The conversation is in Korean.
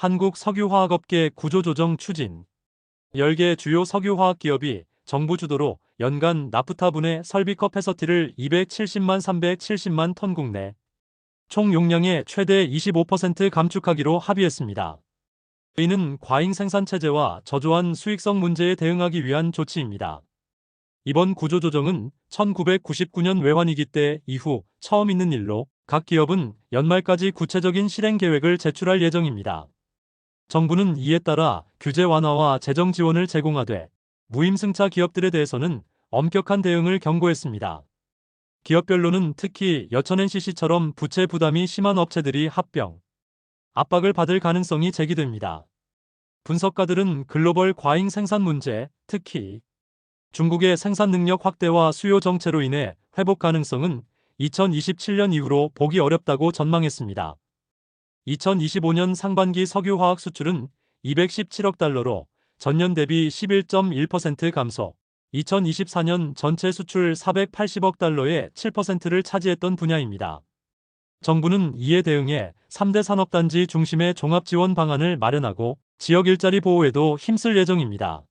한국 석유화학업계 구조조정 추진 10개 주요 석유화학 기업이 정부 주도로 연간 나프타 분해 설비 커패서티를 270만 370만 톤 국내 총 용량의 최대 25% 감축하기로 합의했습니다. 이는 과잉 생산 체제와 저조한 수익성 문제에 대응하기 위한 조치입니다. 이번 구조조정은 1999년 외환위기 때 이후 처음 있는 일로 각 기업은 연말까지 구체적인 실행 계획을 제출할 예정입니다. 정부는 이에 따라 규제 완화와 재정 지원을 제공하되 무임승차 기업들에 대해서는 엄격한 대응을 경고했습니다. 기업별로는 특히 여천 NCC처럼 부채 부담이 심한 업체들이 합병, 압박을 받을 가능성이 제기됩니다. 분석가들은 글로벌 과잉 생산 문제, 특히 중국의 생산 능력 확대와 수요 정체로 인해 회복 가능성은 2027년 이후로 보기 어렵다고 전망했습니다. 2025년 상반기 석유화학 수출은 217억 달러로 전년 대비 11.1% 감소, 2024년 전체 수출 480억 달러의 7%를 차지했던 분야입니다. 정부는 이에 대응해 3대 산업단지 중심의 종합지원 방안을 마련하고 지역 일자리 보호에도 힘쓸 예정입니다.